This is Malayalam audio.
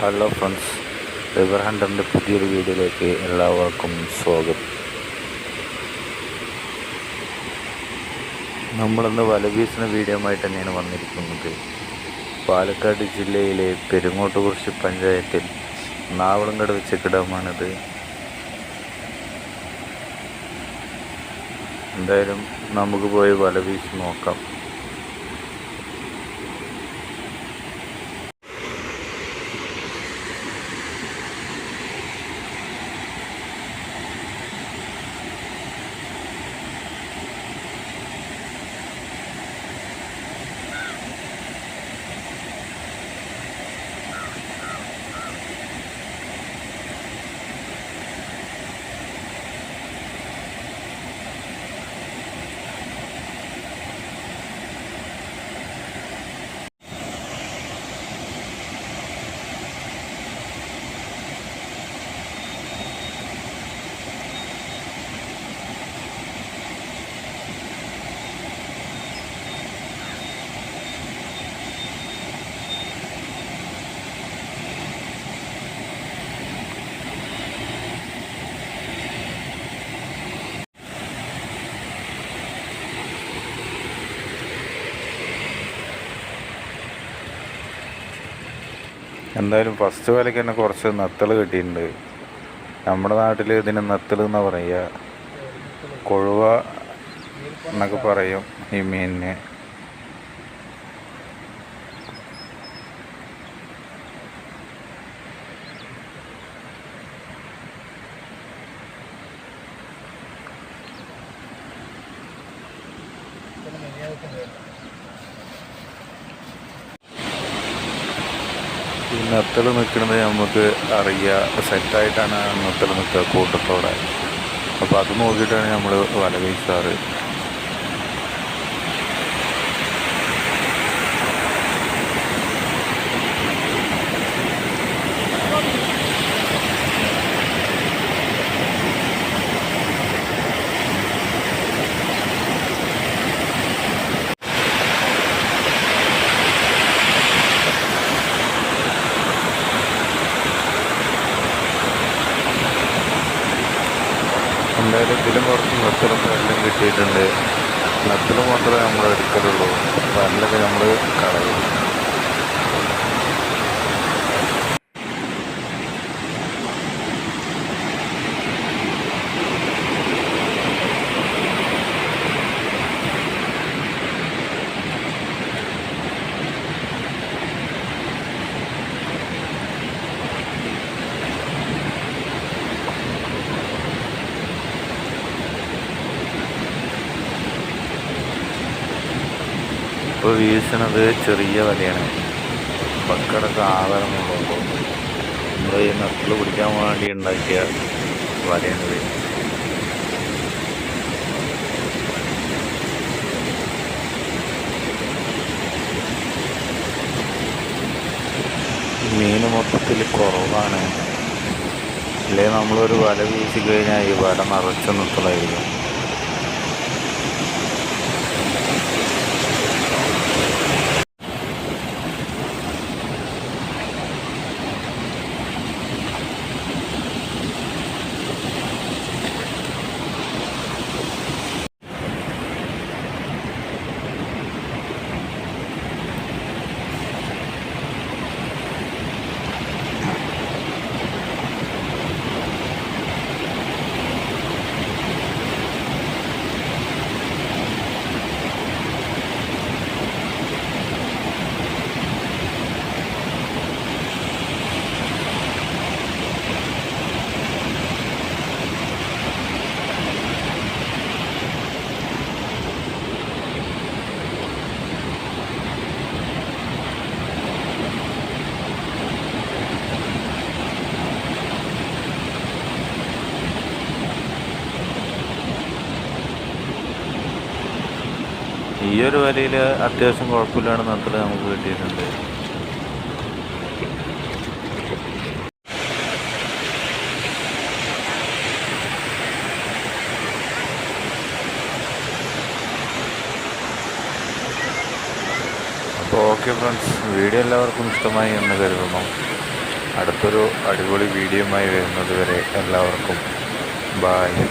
ഹലോ ഫ്രണ്ട്സ് റിവർ ഹണ്ടറിന്റെ പുതിയൊരു വീഡിയോയിലേക്ക് എല്ലാവർക്കും സ്വാഗതം. നമ്മളിന്ന് വല വീശുന്ന വീഡിയോ ആയിട്ട് തന്നെയാണ് വന്നിരിക്കുന്നത്. പാലക്കാട് ജില്ലയിലെ പെരുങ്ങോട്ടുകുറിശി പഞ്ചായത്തിൽ നാവളങ്കട് വെച്ച കിടമാണിത്. എന്തായാലും നമുക്ക് പോയി വല വീശി നോക്കാം. എന്തായാലും ഫസ്റ്റ് വിലയ്ക്ക് തന്നെ കുറച്ച് നത്തൽ കിട്ടിയിട്ടുണ്ട്. നമ്മുടെ നാട്ടിൽ ഇതിന് നത്തൽ എന്ന് പറയുക? കൊഴുവ എന്നൊക്കെ പറയും ഈ മീനിനെ. ഈ നിർത്തൽ നിൽക്കുന്നത് നമുക്ക് അറിയുക സെറ്റായിട്ടാണ് നിർത്തൽ നിൽക്കുക കൂട്ടത്തോടെ. അപ്പോൾ അത് നോക്കിയിട്ടാണ് നമ്മൾ വല വീശാറ് എന്തായാലും ഇതിലും കുറച്ച് മത്സരം എല്ലാം കിട്ടിയിട്ടുണ്ട്. മത്സരം മാത്രമേ നമ്മൾ എടുക്കലുള്ളൂ. പരലൊക്കെ നമ്മൾ കളയും. ഇപ്പോൾ വീശണത് ചെറിയ വലയാണ്. പക്കടൊക്കെ ആവരമുള്ളപ്പോൾ നമ്മൾ ഈ നട്ടിൽ പിടിക്കാൻ വേണ്ടി ഉണ്ടാക്കിയ വലയാണിത് മീൻ മൊത്തത്തിൽ കുറവാണ്. അല്ലെങ്കിൽ നമ്മളൊരു വല വീശി കഴിഞ്ഞാൽ ഈ വല നിറച്ച് നിർത്തലായിരിക്കും ഈ ഒരു വലയിൽ അത്യാവശ്യം കുഴപ്പമില്ലാണ് നത്തൽ നമുക്ക് കിട്ടിയിട്ടുണ്ട്. അപ്പോൾ ഓക്കെ ഫ്രണ്ട്സ് വീഡിയോ എല്ലാവർക്കും ഇഷ്ടമായി എന്ന് കരുതുന്നു. അടുത്തൊരു അടിപൊളി വീഡിയോയുമായി വരുന്നത് വരെ എല്ലാവർക്കും. ബായ്